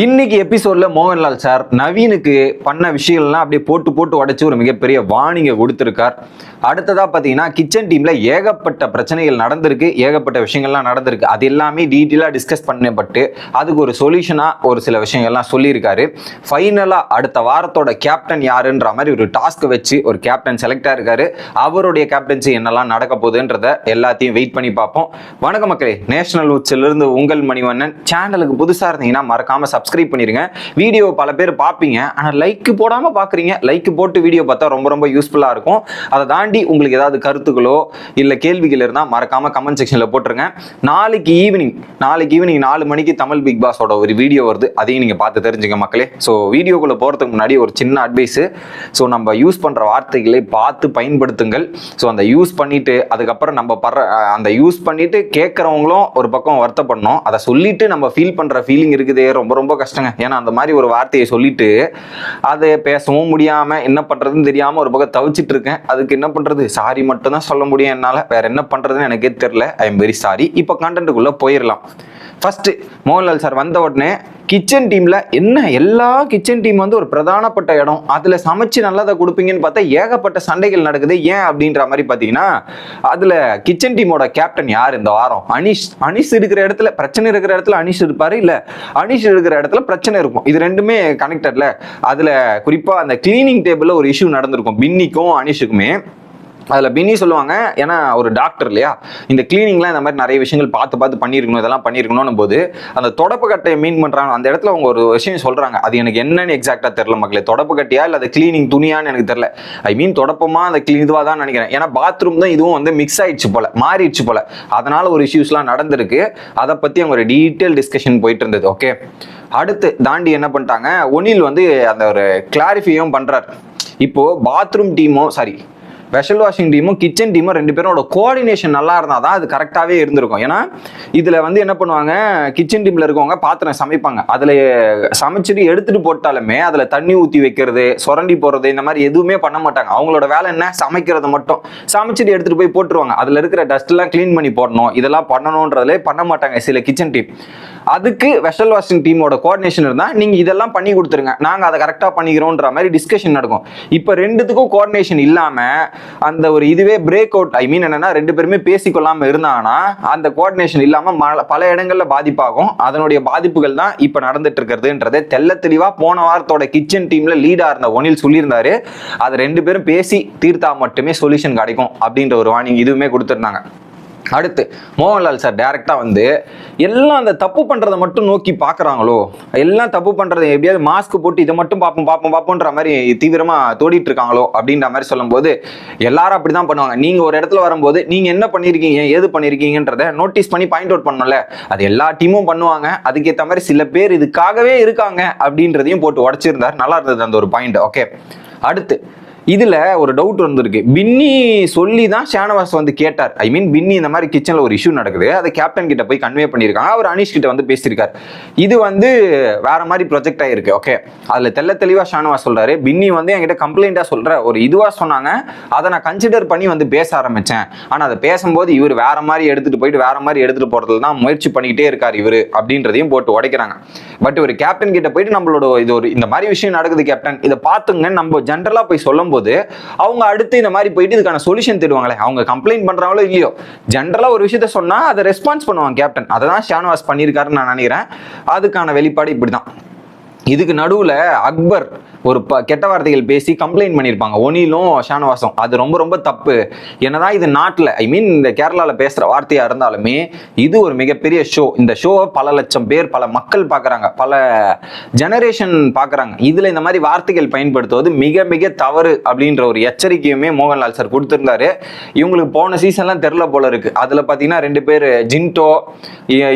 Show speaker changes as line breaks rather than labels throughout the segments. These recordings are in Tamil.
இன்னைக்கு எபிசோட்ல மோகன்லால் சார் நவீனுக்கு பண்ண விஷயங்கள்லாம் அப்படியே போட்டு போட்டு உடைச்சி ஒரு மிகப்பெரிய வார்னிங்கை கொடுத்துருக்கார். அடுத்ததா பார்த்தீங்கன்னா கிச்சன் டீம்ல ஏகப்பட்ட பிரச்சனைகள் நடந்திருக்கு. ஏகப்பட்ட விஷயங்கள்லாம் நடந்திருக்கு. அது எல்லாமே டீட்டெயிலாக டிஸ்கஸ் பண்ணப்பட்டு அதுக்கு ஒரு சொல்யூஷனாக ஒரு சில விஷயங்கள்லாம் சொல்லியிருக்காரு. ஃபைனலாக அடுத்த வாரத்தோட கேப்டன் யாருன்ற மாதிரி ஒரு டாஸ்க் வச்சு ஒரு கேப்டன் செலக்ட் ஆயிருக்காரு. அவருடைய கேப்டன்சி என்னெல்லாம் நடக்க போகுதுன்றத எல்லாத்தையும் வெயிட் பண்ணி பார்ப்போம். வணக்கம் மக்களே. நேஷனல் இருந்து உங்கள் மணிவண்ணன். சேனலுக்கு புதுசாக இருந்தீங்கன்னா மறக்காம சப்ஸ்கிரைப் பண்ணிடுங்க வீடியோ பல பேர் பார்ப்பீங்க. ஆனால் லைக் போடாமல் பார்க்குறீங்க. லைக் போட்டு வீடியோ பார்த்தா ரொம்ப ரொம்ப யூஸ்ஃபுல்லாக இருக்கும். அதை தாண்டி உங்களுக்கு ஏதாவது கருத்துக்களோ இல்லை கேள்விகள் இருந்தால் மறக்காமல் கமெண்ட் செக்ஷனில் போட்டுருங்க. நாளைக்கு ஈவினிங் நாளைக்கு ஈவினிங் நாலு மணிக்கு தமிழ் பிக் பாஸோட ஒரு வீடியோ வருது. அதையும் நீங்கள் பார்த்து தெரிஞ்சுங்க மக்களே. ஸோ வீடியோக்குள்ளே போகிறதுக்கு முன்னாடி ஒரு சின்ன அட்வைஸு ஸோ நம்ம யூஸ் பண்ணுற வார்த்தைகளை பார்த்து பயன்படுத்துங்கள். ஸோ அந்த யூஸ் பண்ணிட்டு அதுக்கப்புறம் நம்ம படுற அந்த யூஸ் பண்ணிட்டு கேட்குறவங்களும் ஒரு பக்கம் வருத்தப்படணும். அதை சொல்லிட்டு நம்ம ஃபீல் பண்ணுற ஃபீலிங் இருக்குதே ரொம்ப ரொம்ப ரொம்ப கஷ்டங்க. ஏன்னா அந்த மாதிரி ஒரு வார்த்தையை சொல்லிட்டு அதை பேசவும் முடியாமல் என்ன பண்ணுறதுன்னு தெரியாமல் ஒரு பக்கம் தவிச்சிட்டு இருக்கேன். அதுக்கு என்ன பண்ணுறது சாரி மட்டும் தான் சொல்ல முடியும் என்னால். வேற என்ன பண்ணுறதுன்னு எனக்கே தெரில ஐ எம் வெரி சாரி இப்போ கண்டென்ட்டுக்குள்ளே போயிடலாம் ஃபஸ்ட்டு மோகன்லால் சார் வந்த உடனே கிச்சன் டீமில் என்ன எல்லா கிச்சன் டீம் வந்து ஒரு பிரதானப்பட்ட இடம் அதில் சமைச்சு நல்லதை கொடுப்பீங்கன்னு பார்த்தா ஏகப்பட்ட சண்டைகள் நடக்குது. ஏன் அப்படின்ற மாதிரி பார்த்தீங்கன்னா அதில் கிச்சன் டீமோட கேப்டன் யார் இந்த வாரம்? அனிஷ் அனிஷ் இருக்கிற இடத்துல பிரச்சனை இருக்கிற இடத்துல அனிஷ் இருப்பார்? இல்லை அனிஷ் இருக்கிற இடத்துல பிரச்சனை இருக்கும். இது ரெண்டுமே கனெக்டட்ல அதில் குறிப்பாக அந்த கிளீனிங் டேபிளில் ஒரு இஷ்யூ நடந்திருக்கும். பின்னிக்கும் அனிஷுக்குமே. அதில் பின்னி சொல்லுவாங்க ஏன்னா ஒரு டாக்டர் இல்லையா? இந்த கிளீனிங்லாம் இந்த மாதிரி நிறைய விஷயங்கள் பார்த்து பார்த்து பண்ணியிருக்கணும் இதெல்லாம் பண்ணியிருக்கணும் போது அந்த தொடப்பு கட்டையை மீன் பண்ணுறாங்க அந்த இடத்துல அவங்க ஒரு விஷயம் சொல்கிறாங்க அது எனக்கு என்னன்னு எக்ஸாக்டாக தெரில மக்களே. தொடப்பு கட்டியா இல்லை அது கிளீனிங் துணியான்னு எனக்கு தெரில ஐ மீன் தொடப்பமா அந்த கிளீன் இதுவாக தான் நினைக்கிறேன். ஏன்னா பாத்ரூம் தான் இதுவும் வந்து மிக்ஸ் ஆயிடுச்சு போல மாறிடுச்சு போல. அதனால ஒரு இஷ்யூஸ்லாம் நடந்திருக்கு. அதை பற்றி அவங்க ஒரு டீட்டெயில் டிஸ்கஷன் போயிட்டு இருந்தது ஓகே அடுத்து தாண்டி என்ன பண்ணிட்டாங்க? ஒனில் வந்து அந்த ஒரு கிளாரிஃபையும் பண்ணுறாரு இப்போ பாத்ரூம் டீமோ சாரி வெஷல் வாஷிங் டீமும் கிச்சன் டீமும் ரெண்டு பேரோட கோஆர்டினேஷன் நல்லா இருந்தால் தான் அது கரெக்டாகவே இருந்திருக்கும். ஏன்னா இதில் வந்து என்ன பண்ணுவாங்க கிச்சன் டீமில் இருக்கவங்க பாத்திரம் சமைப்பாங்க. அதில் சமைச்சிட்டு எடுத்துகிட்டு போட்டாலுமே அதில் தண்ணி ஊற்றி வைக்கிறது சுரண்டி போடுறது இந்த மாதிரி எதுவுமே பண்ண மாட்டாங்க. அவங்களோட வேலை என்ன? சமைக்கிறது மட்டும். சமைச்சிட்டு எடுத்துகிட்டு போய் போட்டுருவாங்க. அதில் இருக்கிற டஸ்ட்லாம் க்ளீன் பண்ணி போடணும். இதெல்லாம் பண்ணணுன்றதுலே பண்ண மாட்டாங்க சில கிச்சன் டீம் அதுக்கு வெஷல் வாஷிங் டீமோட கோஆர்டினேஷன் இருந்தால் நீங்கள் இதெல்லாம் பண்ணி கொடுத்துருங்க. நாங்கள் அதை கரெக்டாக பண்ணிக்கிறோன்ற மாதிரி டிஸ்கஷன் நடக்கும். இப்போ ரெண்டுத்துக்கும் கோஆர்டினேஷன் இல்லாமல் அந்த ஒரு இதுவே பிரேக் அவுட் ஐ மீன் என்னென்னா ரெண்டு பேருமே பேசிக்கொள்ளாமல் இருந்தாங்கன்னா அந்த கோஆர்டினேஷன் இல்லாமல் பல இடங்களில் பாதிப்பாகும். அதனுடைய பாதிப்புகள் தான் இப்போ நடந்துட்டு இருக்கிறதுன்றதை தெல்ல தெளிவாக போன வாரத்தோட கிச்சன் டீமில் லீடாக இருந்த ஒனில் சொல்லியிருந்தாரு. அது ரெண்டு பேரும் பேசி தீர்த்தா மட்டுமே சொல்யூஷன் கிடைக்கும் அப்படின்ற ஒரு வார்னிங் இதுவுமே கொடுத்துருந்தாங்க. அடுத்து மோகன்லால் சார் டேரெக்டாக வந்து எல்லாம் அந்த தப்பு பண்ணுறதை மட்டும் நோக்கி பார்க்குறாங்களோ? எல்லாம் தப்பு பண்ணுறதை எப்படியாவது மாஸ்க் போட்டு இதை மட்டும் பார்ப்போம் பார்ப்போம் பார்ப்போன்ற மாதிரி தீவிரமாக தோடிட்டு இருக்காங்களோ அப்படின்ற மாதிரி சொல்லும்போது எல்லாரும் அப்படிதான் பண்ணுவாங்க. நீங்கள் ஒரு இடத்துல வரும்போது நீங்கள் என்ன பண்ணியிருக்கீங்க ஏது பண்ணியிருக்கீங்கன்றத நோட்டீஸ் பண்ணி பாயிண்ட் அவுட் பண்ணல அது எல்லா டீமும் பண்ணுவாங்க. அதுக்கேற்ற மாதிரி சில பேர் இதுக்காகவே இருக்காங்க அப்படின்றதையும் போட்டு உடச்சிருந்தார். நல்லா இருந்தது அந்த ஒரு பாயிண்ட் ஓகே அடுத்து இதுல ஒரு டவுட் வந்திருக்கு. பின்னி சொல்லி தான் ஷானவாஸ் வந்து கேட்டார். ஐ மீன் பின்னி இந்த மாதிரி கிச்சன்ல ஒரு இஷ்யூ நடக்குது. அதை கேப்டன் கிட்ட போய் கன்வே பண்ணியிருக்காங்க. அவர் அனீஷ் கிட்ட வந்து பேசியிருக்காரு. இது வந்து வேற மாதிரி ப்ரொஜெக்ட் ஆயிருக்கு. ஓகே அதுல தெள்ள தெளிவா ஷானவாஸ் சொல்றாரு. பின்னி வந்து என்கிட்ட கம்ப்ளைண்டா சொல்ற ஒரு இதுவா சொன்னாங்க. அதை நான் கன்சிடர் பண்ணி வந்து பேச ஆரம்பிச்சேன். ஆனா அதை பேசும்போது இவர் வேற மாதிரி எடுத்துட்டு போயிட்டு வேற மாதிரி எடுத்துட்டு போறதுல தான் முயற்சி பண்ணிக்கிட்டே இருக்கார் இவர் அப்படின்றதையும் போட்டு உடைக்கிறாங்க. பட் ஒரு கேப்டன் கிட்ட போயிட்டு நம்மளோட இது ஒரு இந்த மாதிரி விஷயம் நடக்குது கேப்டன் இதை பார்த்துங்க நம்ம ஜென்ரலா போய் சொல்லும்போது அவங்க அடுத்து இந்த மாதிரி போயிட்டு இதுக்கான சொல்யூஷன் தேடுவாங்களே அவங்க கம்ப்ளைண்ட் பண்றாங்களோ இல்லையோ. ஜென்ரலா ஒரு விஷயத்த சொன்னா அதை ரெஸ்பான்ஸ் பண்ணுவாங்க கேப்டன் அதை தான் ஷானவாஸ் பண்ணியிருக்காருன்னு நான் நினைக்கிறேன். அதுக்கான வெளிப்பாடு இப்படிதான். இதுக்கு நடுவுல அக்பர் ஒரு ப கெட்ட வார்த்தைகள் பேசி கம்ப்ளைண்ட் பண்ணியிருப்பாங்க ஒனிலும் ஷானவாசம். அது ரொம்ப ரொம்ப தப்பு. என்னதான் இது நாட்டில் ஐ மீன் இந்த கேரளாவில் பேசுகிற வார்த்தையாக இருந்தாலுமே இது ஒரு மிகப்பெரிய ஷோ இந்த ஷோவை பல லட்சம் பேர் பல மக்கள் பார்க்குறாங்க பல ஜெனரேஷன் பார்க்குறாங்க இதில் இந்த மாதிரி வார்த்தைகள் பயன்படுத்துவது மிக மிக தவறு அப்படின்ற ஒரு எச்சரிக்கையுமே மோகன்லால் சார் கொடுத்துருந்தாரு. இவங்களுக்கு போன சீசன்லாம் தெரில போல இருக்கு. அதில் பார்த்தீங்கன்னா ரெண்டு பேர் ஜின்டோ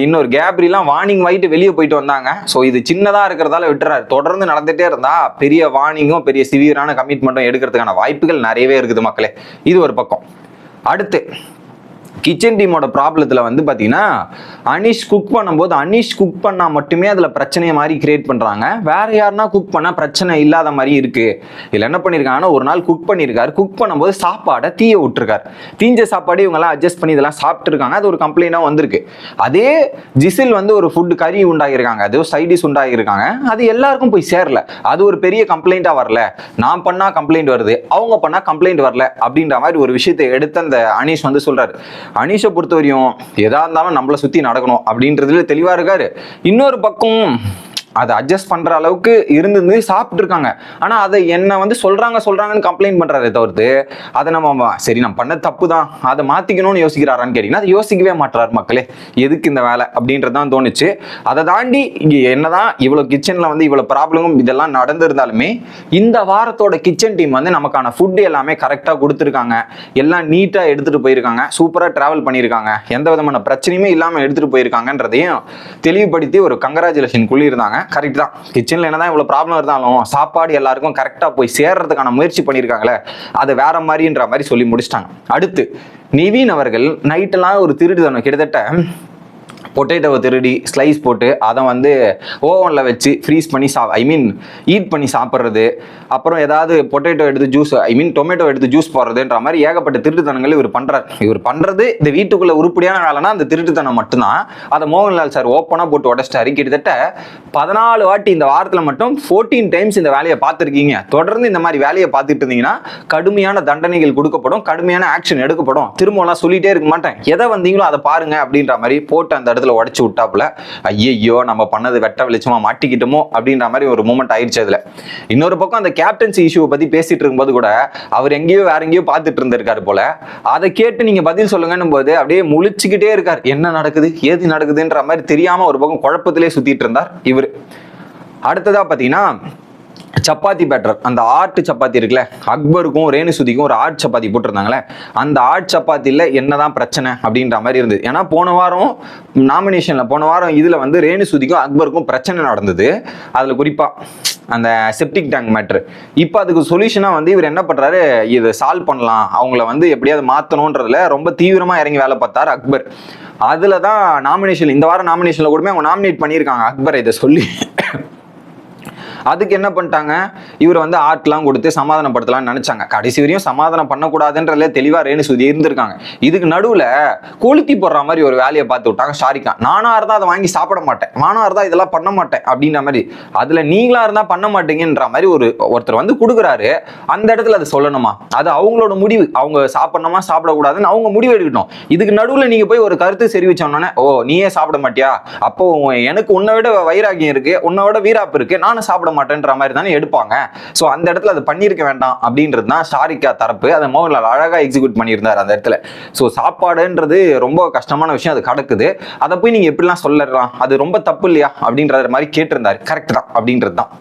இன்னொரு கேப்ரிலாம் வார்னிங் வாங்கிட்டு வெளியே போயிட்டு வந்தாங்க. ஸோ இது சின்னதாக இருக்கிறதால விட்டுறாரு. தொடர்ந்து நடந்துகிட்டே இருந்தால் பெரிய வார்னிங்கும் பெரிய சிவியரான கமிட்மெண்ட்டும் எடுக்கிறதுக்கான வாய்ப்புகள் நிறையவே இருக்குது மக்களே. இது ஒரு பக்கம். அடுத்து கிச்சன் டீமோட ப்ராப்ளத்தில் வந்து பார்த்தீங்கன்னா அனீஷ் குக் பண்ணும்போது அனீஷ் குக் பண்ணால் மட்டுமே அதில் பிரச்சனையை மாதிரி கிரியேட் பண்ணுறாங்க வேற யாருனா குக் பண்ணால் பிரச்சனை இல்லாத மாதிரி இருக்குது இதில் என்ன பண்ணியிருக்காங்கன்னா ஒரு நாள் குக் பண்ணியிருக்காரு குக் பண்ணும்போது சாப்பாடை தீய விட்டுருக்காரு. தீஞ்ச சாப்பாடு இவங்கெல்லாம் அட்ஜஸ்ட் பண்ணி இதெல்லாம் சாப்பிட்டுருக்காங்க. அது ஒரு கம்ப்ளைண்டாக வந்திருக்கு. அதே ஜிசில் வந்து ஒரு ஃபுட் கறி உண்டாகியிருக்காங்க. அது சைடிஷ் உண்டாகியிருக்காங்க. அது எல்லாருக்கும் போய் சேரல. அது ஒரு பெரிய கம்ப்ளைண்ட்டாக வரல. நான் பண்ணால் கம்ப்ளைண்ட் வருது. அவங்க பண்ணால் கம்ப்ளைண்ட் வரல அப்படின்ற மாதிரி ஒரு விஷயத்தை எடுத்து அந்த அனீஷ் வந்து சொல்கிறாரு அனீஷை பொறுத்தவரையும் எதா இருந்தாலும் நம்மளை சுற்றி நடக்கணும் அப்படின்றதுல தெளிவாக இருக்காரு. இன்னொரு பக்கம் அதை அட்ஜஸ்ட் பண்ணுற அளவுக்கு இருந்து சாப்பிட்ருக்காங்க ஆனால் அதை என்ன வந்து சொல்கிறாங்க சொல்கிறாங்கன்னு கம்ப்ளைண்ட் பண்றாரே தவிர்த்து அதை நம்ம சரி நம்ம பண்ண தப்பு தான் அதை மாற்றிக்கணும்னு யோசிக்கிறாரான்னு கேட்டிங்கன்னா அதை யோசிக்கவே மாட்டுறார் மக்களே. எதுக்கு இந்த வேலை அப்படின்றது தான் தோணுச்சு. அதை தாண்டி என்ன தான் இவ்வளோ கிச்சனில் வந்து இவ்வளோ ப்ராப்ளமும் இதெல்லாம் நடந்திருந்தாலுமே இந்த வாரத்தோட கிச்சன் டீம் வந்து நமக்கான ஃபுட் எல்லாமே கரெக்டாக கொடுத்துருக்காங்க. எல்லாம் நீட்டாக எடுத்துகிட்டு போயிருக்காங்க. சூப்பராக ட்ராவல் பண்ணியிருக்காங்க. எந்த விதமான பிரச்சனையுமே இல்லாமல் எடுத்துகிட்டு போயிருக்காங்கன்றதையும் தெளிவுபடுத்தி ஒரு கங்கராச்சுலேஷன் குள்ளியிருந்தாங்க கரெக்ட் தான். கிச்சனில் என்னதான் இவ்வளோ ப்ராப்ளம் இருந்தாலும் சாப்பாடு எல்லாருக்கும் கரெக்டாக போய் சேர்றதுக்கான முயற்சி பண்ணியிருக்காங்களே அது வேற மாதிரின்ற மாதிரி சொல்லி முடிச்சிட்டாங்க. அடுத்து நிவீன் அவர்கள் நைட்டெல்லாம் ஒரு திருடுதனம் கிட்டத்தட்ட பொட்டேட்டோவை திருடி ஸ்லைஸ் போட்டு அதை வந்து ஓவனில் வச்சு ஃப்ரீஸ் பண்ணி சா ஐ மீன் ஈட் பண்ணி சாப்பிட்றது. அப்புறம் ஏதாவது பொட்டேட்டோ எடுத்து ஜூஸ் ஐ மீன் டொமேட்டோ எடுத்து ஜூஸ் போடுறதுன்ற மாதிரி ஏகப்பட்ட திருட்டுத்தனங்கள் இவர் பண்ணுறாரு இவர் பண்ணுறது இந்த வீட்டுக்குள்ள உருப்படியான வேலைனா அந்த திருட்டுத்தனம் மட்டும்தான். அதை மோகன்லால் சார் ஓப்பனாக போட்டு உடச்சிட்டாரு. கிட்டத்தட்ட பதினாலு வாட்டி இந்த வாரத்தில் மட்டும் ஃபோர்டீன் டைம்ஸ் இந்த வேலையை பார்த்துருக்கீங்க. தொடர்ந்து இந்த மாதிரி வேலையை பார்த்துட்டு இருந்தீங்கன்னா கடுமையான தண்டனைகள் கொடுக்கப்படும் கடுமையான ஆக்ஷன் எடுக்கப்படும். திரும்பலாம் சொல்லிட்டே இருக்க மாட்டேன். எதை வந்தீங்களோ அதை பாருங்க அப்படின்ற மாதிரி போட்டு அந்த இடத்துல உடச்சி விட்டாப்புல ஐயையோ நம்ம பண்ணது வெட்ட வெளிச்சமா மாட்டிக்கிட்டோமோ அப்படின்ற மாதிரி ஒரு மூமெண்ட் ஆயிடுச்சு அதுல. இன்னொரு பக்கம் அந்த கேப்டன்சி இஷ்யூவை பத்தி பேசிட்டு இருக்கும்போது கூட அவர் எங்கேயோ வேற எங்கேயோ பார்த்துட்டு இருந்திருக்காரு போல. அதை கேட்டு நீங்க பதில் சொல்லுங்கன்னும் போது அப்படியே முழிச்சுக்கிட்டே இருக்கார். என்ன நடக்குது? ஏது நடக்குதுன்ற மாதிரி தெரியாம ஒரு பக்கம் குழப்பத்திலே சுத்திட்டு இருந்தார் இவர். அடுத்ததா பாத்தீங்கன்னா சப்பாத்தி பேட்டர் அந்த ஆட்டு சப்பாத்தி இருக்குல்ல அக்பருக்கும் ரேணுசுதிக்கும் ஒரு ஆட் சப்பாத்தி போட்டிருந்தாங்களே அந்த ஆட் சப்பாத்தியில் என்னதான் பிரச்சனை அப்படின்ற மாதிரி இருந்தது. ஏன்னா போன வாரம் நாமினேஷனில் போன வாரம் இதில் வந்து ரேணுசுதிக்கும் அக்பருக்கும் பிரச்சனை நடந்தது. அதில் குறிப்பாக அந்த செப்டிக் டேங்க் மேட்ரு இப்போ அதுக்கு சொல்யூஷனாக வந்து இவர் என்ன பண்ணுறாரு இதை சால்வ் பண்ணலாம். அவங்கள வந்து எப்படியாவது மாற்றணுன்றதுல ரொம்ப தீவிரமாக இறங்கி வேலை பார்த்தார் அக்பர். அதில் தான் நாமினேஷன் இந்த வாரம் நாமினேஷனில் கூட அவங்க நாமினேட் பண்ணியிருக்காங்க. அக்பர் இதை சொல்லி அதுக்கு என்ன பண்ணிட்டாங்க? இவர் வந்து ஆர்ட்லாம் கொடுத்து சமாதானப்படுத்தலாம்னு நினைச்சாங்க. கடைசி வரையும் சமாதானம் பண்ணக்கூடாதுன்றதுல தெளிவா ரேணு சுதி இருந்திருக்காங்க. இதுக்கு நடுவுல கொளுத்தி போடுற மாதிரி ஒரு வேலையை பார்த்து விட்டாங்க ஷாரிகா. நானா இருந்தா அதை வாங்கி சாப்பிட மாட்டேன். நானா இருந்தா இதெல்லாம் பண்ண மாட்டேன் அப்படின்ற மாதிரி. அதுல நீங்களா இருந்தா பண்ண மாட்டீங்கன்ற மாதிரி ஒரு ஒருத்தர் வந்து கொடுக்குறாரு. அந்த இடத்துல அதை சொல்லணுமா? அது அவங்களோட முடிவு. அவங்க சாப்பிடணுமா சாப்பிடக்கூடாதுன்னு அவங்க முடிவு எடுக்கணும் இதுக்கு நடுவுல நீங்க போய் ஒரு கருத்து தெரிவிச்சோன்னே ஓ நீயே சாப்பிட மாட்டியா? அப்போ எனக்கு உன்னை விட வைராகியம் இருக்கு உன்னை விட வீராப்பு இருக்கு நானும் சாப்பிட மாட்டேன்ற மாதிரி தானே எடுப்பாங்க. ஸோ அந்த இடத்துல அது பண்ணியிருக்க வேண்டாம் அப்படின்றது தான் ஷாரிகா தரப்பு. அதை மோகன்லால் அழகா எக்ஸிக்யூட் பண்ணியிருந்தார் அந்த இடத்துல. ஸோ சாப்பாடுன்றது ரொம்ப கஷ்டமான விஷயம் அது கிடக்குது. அதை போய் நீங்க எப்படிலாம் சொல்லலாம்? அது ரொம்ப தப்பு இல்லையா? அப்படின்ற மாதிரி கேட்டிருந்தாரு. கரெக்ட் தான். அப்படின்றது தான்.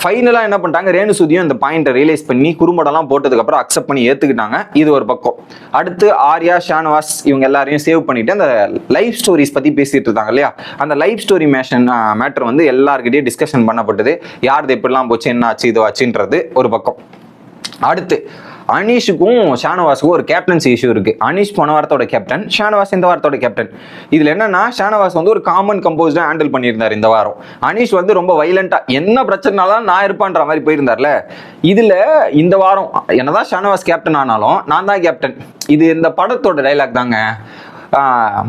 ஃபைனலாக என்ன பண்ணிட்டாங்க? ரேணுசூதியும் இந்த பாயிண்ட்டை ரியலைஸ் பண்ணி குறும்படம்லாம் போட்டதுக்கப்புறம் அக்செப்ட் பண்ணி ஏற்றுக்கிட்டாங்க இது ஒரு பக்கம். அடுத்து ஆர்யா ஷானவாஸ் இவங்க எல்லாரையும் சேவ் பண்ணிட்டு அந்த லைஃப் ஸ்டோரிஸ் பற்றி பேசிகிட்டு இருந்தாங்க இல்லையா? அந்த லைஃப் ஸ்டோரி மேஷன் மேட்டர் வந்து எல்லாருக்கிட்டையும் டிஸ்கஷன் பண்ணப்பட்டது. யாருது எப்படிலாம் போச்சு என்ன ஆச்சு இது ஆச்சுன்றது ஒரு பக்கம். அடுத்து அனீஷுக்கும் ஷானவாஸுக்கும் ஒரு கேப்டன்சி இஷ்யூ இருக்கு. அனீஷ் போன வாரத்தோட கேப்டன் ஷானவாஸ் இந்த வாரத்தோட கேப்டன் இதுல என்னன்னா ஷானவாஸ் வந்து ஒரு காமன் கம்போஸ்டா ஹேண்டில் பண்ணியிருந்தார் இந்த வாரம். அனீஷ் வந்து ரொம்ப வைலண்டா என்ன பிரச்சனைனாலும் நான் இருப்பான்ற மாதிரி போயிருந்தார்ல. இதுல இந்த வாரம் என்னதான் ஷானவாஸ் கேப்டன் ஆனாலும் நான் தான் கேப்டன் இது இந்த படத்தோட டைலாக் தாங்க.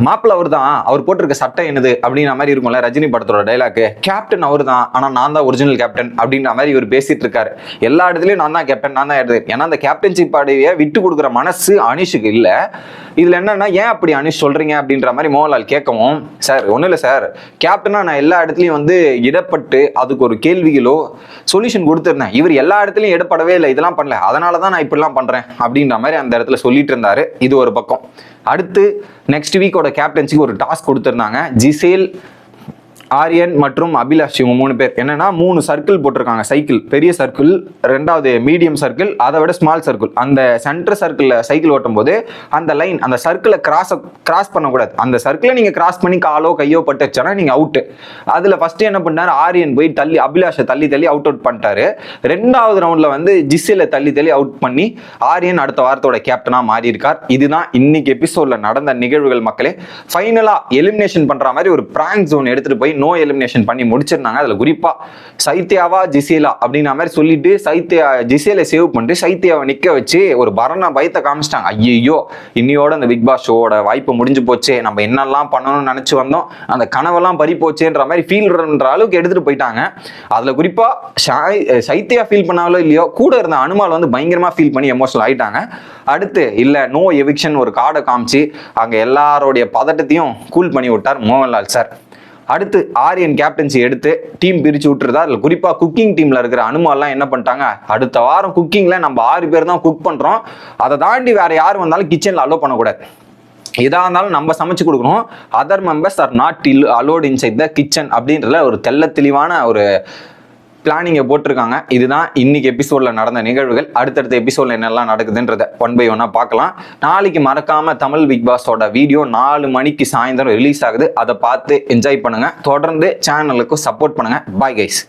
மாப்பிள்ள அவர் தான் அவர் போட்டிருக்க சட்டை என்னது அப்படின்ற மாதிரி இருக்கும்ல ரஜினி படத்தோட டைலாக்கு கேப்டன் அவர் தான் ஆனா நான் தான் ஒரிஜினல் கேப்டன் அப்படின்ற மாதிரி இவர் பேசிட்டு இருக்காரு. எல்லா இடத்துலயும் நான் தான் கேப்டன் நான் தான் எடுத்து ஏன்னா அந்த கேப்டன்ஷிப் படையை விட்டு கொடுக்குற மனசு அனிஷுக்கு இல்ல. இதுல என்னன்னா ஏன் அப்படி அனிஷ் சொல்றீங்க அப்படின்ற மாதிரி மோகன்லால் கேட்கவும் சார் ஒன்றும் இல்லை சார் கேப்டனா நான் எல்லா இடத்துலையும் வந்து இடப்பட்டு அதுக்கு ஒரு கேள்விகளோ சொல்யூஷன் கொடுத்துருந்தேன். இவர் எல்லா இடத்துலையும் இடப்படவே இல்லை. இதெல்லாம் பண்ணல. அதனால தான் நான் இப்படிலாம் பண்றேன். அப்படின்ற மாதிரி அந்த இடத்துல சொல்லிட்டு இருந்தாரு. இது ஒரு பக்கம். அடுத்து நெக்ஸ்ட் வீக்கோட கேப்டன்சிக்கு ஒரு டாஸ்க் கொடுத்துருந்தாங்க. ஜிசேல் ஆரியன் மற்றும் அபிலாஷ் இவங்க மூணு பேர். என்னன்னா மூணு சர்க்கிள் போட்டிருக்காங்க. சைக்கிள் பெரிய சர்க்கிள் ரெண்டாவது மீடியம் சர்க்கிள் அதை விட ஸ்மால் சர்க்கிள் அந்த சென்டர் சர்க்கிளில் சைக்கிள் ஓட்டும் போது அந்த லைன் அந்த சர்க்கிளை கிராஸ் கிராஸ் பண்ணக்கூடாது. அந்த சர்க்கிளை நீங்கள் கிராஸ் பண்ணி காலோ கையோ பட்டுச்சுன்னா நீங்கள் அவுட்டு அதில் ஃபர்ஸ்ட் என்ன பண்ணாரு? ஆரியன் போய் தள்ளி அபிலாஷை தள்ளி தள்ளி அவுட் அவுட் பண்ணிட்டாரு. ரெண்டாவது ரவுண்டில் வந்து ஜிஸ்ஸில் தள்ளி தள்ளி அவுட் பண்ணி ஆரியன் அடுத்த வாரத்தோட கேப்டனாக மாறியிருக்கார். இதுதான் இன்னைக்கு எபிசோட்ல நடந்த நிகழ்வுகள் மக்களே. ஃபைனலாக எலிமினேஷன் பண்ணுற மாதிரி ஒரு பிராங்க் ஜோன் எடுத்துகிட்டு போய் நோ எலிமினேஷன் பண்ணி முடிச்சிருந்தாங்க. அதில் குறிப்பாக சைத்யாவா ஜிசேலா அப்படின்ற மாதிரி சொல்லிட்டு சைத்யா ஜிசேலை சேவ் பண்ணிட்டு சைத்யாவை நிற்க வச்சு ஒரு பரண பயத்தை காமிச்சிட்டாங்க. ஐயோ இன்னையோட அந்த பிக் பாஸ் ஷோவோட வாய்ப்பு முடிஞ்சு போச்சே. நம்ம என்னெல்லாம் பண்ணணும்னு நினச்சி வந்தோம். அந்த கனவெல்லாம் பறி போச்சேன்ற மாதிரி ஃபீல் பண்ணுற அளவுக்கு எடுத்துகிட்டு போயிட்டாங்க. அதில் குறிப்பாக ஷாய்- சைத்யா ஃபீல் பண்ணாலோ இல்லையோ கூட இருந்த அனுமால் வந்து பயங்கரமாக ஃபீல் பண்ணி எமோஷனல் ஆகிட்டாங்க அடுத்து இல்லை நோ எவிக்ஷன் ஒரு கார்டை காமிச்சு அங்கே எல்லாரோடைய பதட்டத்தையும் கூல் பண்ணி விட்டார் மோகன்லால் சார். அடுத்து ஆரியன் கேப்டன்சி எடுத்து டீம் பிரிச்சு விட்டுருதா? அதில் குறிப்பாக குக்கிங் டீமில் இருக்கிற அனுமாலாம் என்ன பண்ணிட்டாங்க? அடுத்த வாரம் குக்கிங்கில் நம்ம ஆறு பேர் தான் குக் பண்ணுறோம் அதை தாண்டி வேற யார் வந்தாலும் கிச்சனில் அலோவ் பண்ணக்கூடாது. எதாக இருந்தாலும் நம்ம சமைச்சு கொடுக்கணும். Other members are not allowed inside the kitchen அப்படின்றத ஒரு தெள்ள தெளிவான ஒரு பிளானிங்கை போட்டிருக்காங்க. இதுதான் இன்னைக்கு எபிசோடில் நடந்த நிகழ்வுகள். அடுத்தடுத்த எபிசோடில் என்னெல்லாம் நடக்குதுன்றத ஒன் பை ஒன்னாக பார்க்கலாம். நாளைக்கு மறக்காமல் தமிழ் பிக் பாஸோட வீடியோ நாலு மணிக்கு சாயந்தரம் ரிலீஸ் ஆகுது. அதை பார்த்து என்ஜாய் பண்ணுங்கள் தொடர்ந்து சேனலுக்கு சப்போர்ட் பண்ணுங்கள் பாய் கைஸ்